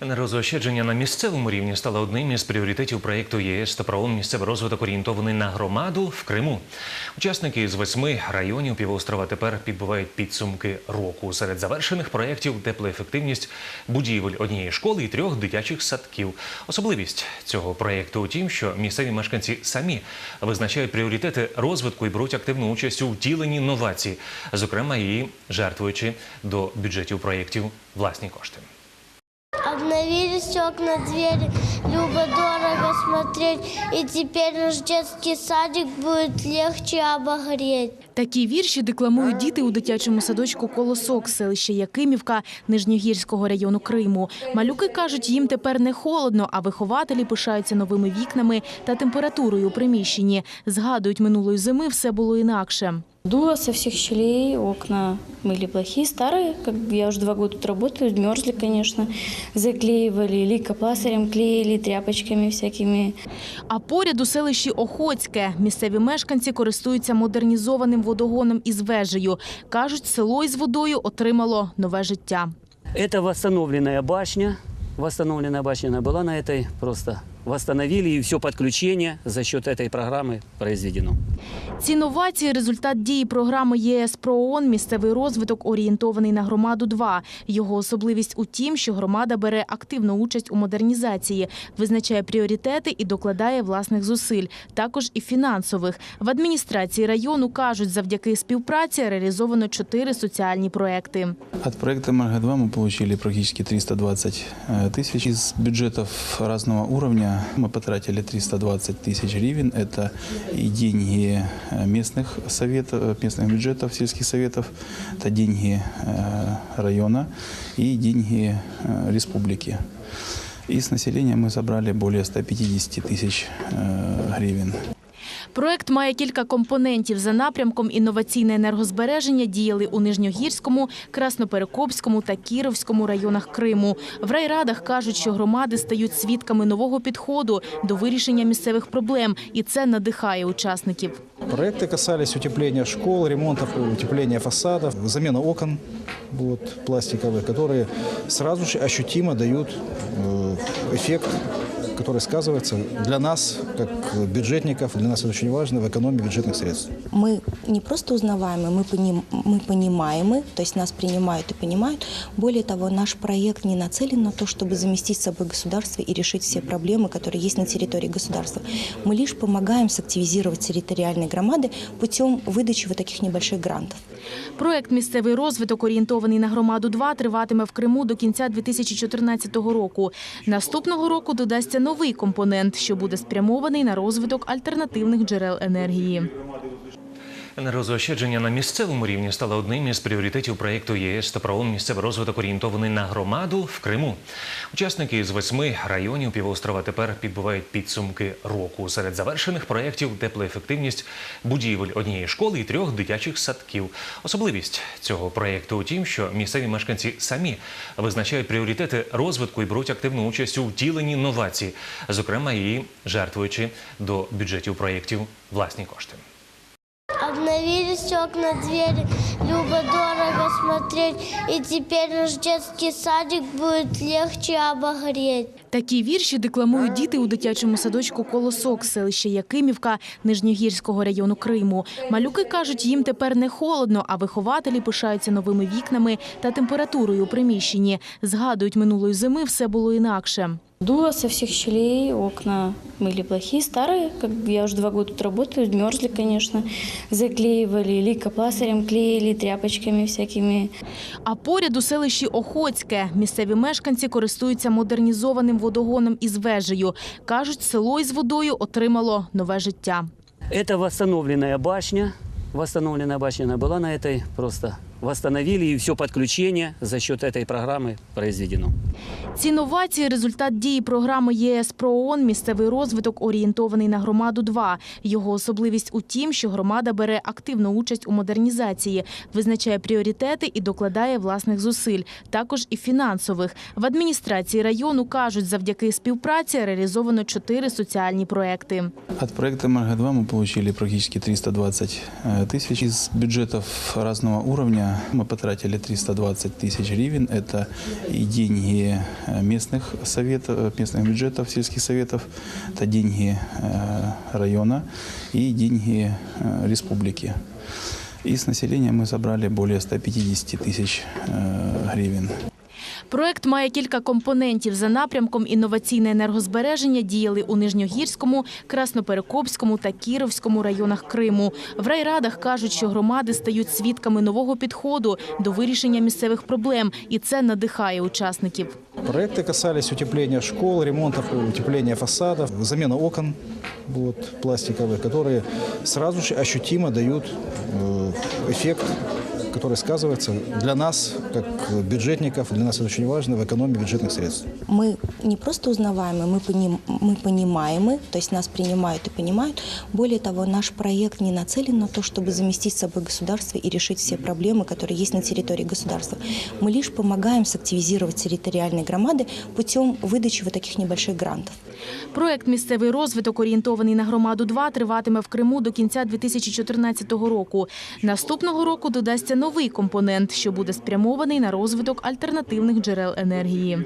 Енергозаощадження на місцевому рівні стало одним із пріоритетів проєкту ЄС та ПРООН «Місцевий розвиток орієнтований на громаду в Криму. Учасники з восьми районів півострова тепер підбивають підсумки року. Серед завершених проєктів теплоефективність будівель однієї школи і трьох дитячих садків. Особливість цього проєкту у тім, що місцеві мешканці самі визначають пріоритети розвитку і беруть активну участь у втіленні новацій, зокрема і жертвуючи до бюджетів проєктів власні кошти. Обновились на двери, любо-дорого смотреть. И теперь наш детский садик будет легче обогреть. Такі вірші декламують діти у дитячому садочку Колосок, селище Якимівка Нижньогірського району Криму. Малюки кажуть, їм тепер не холодно, а вихователі пишаються новими вікнами та температурою у приміщенні. Згадують, минулої зими все було інакше. Дуло со всех щелей, окна были плохие, старые, как бы я уже два года тут работаю, мерзли, конечно, заклеивали, лейкопластырем клеили, тряпочками всякими. А поряд у селищі Охоцьке місцеві мешканці користуються модернізованим водогоном із вежею. Кажуть, село із водою отримало нове життя. Это восстановленная башня. Восстановленная башня она была на этой, просто восстановили, и все подключение за счет этой программы произведено. Ці новації – результат дії програми ЄС про ООН «Місцевий розвиток орієнтований на громаду-2». Його особливість у тім, що громада бере активну участь у модернізації, визначає пріоритети і докладає власних зусиль, також і фінансових. В адміністрації району кажуть, завдяки співпраці реалізовано чотири соціальні проекти. От проекта «Марга-2» мы получили практически 320 э, тысяч. Из бюджетов разного уровня мы потратили 320 тысяч гривен. Это и деньги э, местных советов, э, местных бюджетов, сельских советов, это деньги э, района и деньги э, республики. И с населения мы забрали более 150 тысяч э, гривен. Проект має кілька компонентів. За напрямком інноваційне енергозбереження діяли у Нижньогірському, Красноперекопському та Кіровському районах Криму. В райрадах кажуть, що громади стають свідками нового підходу до вирішення місцевих проблем, і це надихає учасників. Проекты касались утепления школ, ремонтов, утепления фасадов, замена окон вот, пластиковых, которые сразу же ощутимо дают э, эффект, который сказывается для нас, как бюджетников, для нас это очень важно, в экономии бюджетных средств. мы не просто узнаваемы, мы, поним, мы понимаемы, то есть нас принимают и понимают. Более того, наш проект не нацелен на то, чтобы заместить собой государство и решить все проблемы, которые есть на территории государства. Мы лишь помогаем сактивизировать территориальные громады путем выдачи вот таких небольших грантов. Проект «Місцевий розвиток орієнтований на громаду-2» триватиме в Криму до кінця 2014 року. Наступного року додасться новий компонент, що буде спрямований на розвиток альтернативних джерел енергії. Енергозаощадження на місцевому рівні стало одним із пріоритетів проєкту ЄС та ПРООН «Місцевий розвиток орієнтований на громаду в Криму. Учасники з восьми районів півострова тепер підбивають підсумки року. Серед завершених проєктів теплоефективність будівель однієї школи і трьох дитячих садків. Особливість цього проєкту у тім, що місцеві мешканці самі визначають пріоритети розвитку і беруть активну участь у втіленні новацій, зокрема і жертвуючи до бюджетів проєктів власні кошти. Обновились окна, двери, любо-дорого смотреть. И теперь наш детский садик будет легче обогреть. Такі вірші декламують діти у дитячому садочку Колосок, селище Якимівка Нижньогірського району Криму. Малюки кажуть, їм тепер не холодно, а вихователі пишаються новими вікнами та температурою у приміщенні. Згадують, минулої зими все було інакше. Дуло со всех щелей, окна были плохие, старые, как бы я уже два года тут работаю, мерзли, конечно, заклеивали, лейкопластырем клеили, тряпочками всякими. А поряд у селищі Охоцьке місцеві мешканці користуються модернізованим водогоном із вежею. Кажуть, село із водою отримало нове життя. Это восстановленная башня. Восстановленная башня она была на этой, просто восстановили, и все подключение за счет этой программы произведено. Ці новації – результат дії програми ЄС про ООН «Місцевий розвиток орієнтований на громаду-2». Його особливість у тім, що громада бере активну участь у модернізації, визначає пріоритети і докладає власних зусиль, також і фінансових. В адміністрації району кажуть, завдяки співпраці реалізовано чотири соціальні проекти. От проекта «Марга-2» мы получили практически 320 э, тысяч. Из бюджетов разного уровня уровня мы потратили 320 тысяч гривен. Это и деньги э, местных советов, э, местных бюджетов, сельских советов, это деньги э, района и деньги э, республики. И с населения мы забрали более 150 тысяч э, гривен. Проект має кілька компонентів. За напрямком інноваційне енергозбереження діяли у Нижньогірському, Красноперекопському та Кіровському районах Криму. В райрадах кажуть, що громади стають свідками нового підходу до вирішення місцевих проблем, і це надихає учасників. Проекты касались утепления школ, ремонтов, утепления фасадов, замена окон вот, пластиковых, которые сразу же ощутимо дают э, эффект, который сказывается для нас, как бюджетников, для нас это очень важно, в экономии бюджетных средств. Мы не просто узнаваемы, мы, поним, мы понимаемы, то есть нас принимают и понимают. Более того, наш проект не нацелен на то, чтобы заместить собой государство и решить все проблемы, которые есть на территории государства. Мы лишь помогаем сактивизировать территориальные громады путем выдачи вот таких небольших грантов. Проект «Місцевий розвиток, орієнтований на громаду-2» триватиме в Криму до кінця 2014 року. Наступного року додасться новий компонент, що буде спрямований на розвиток альтернативних джерел енергії.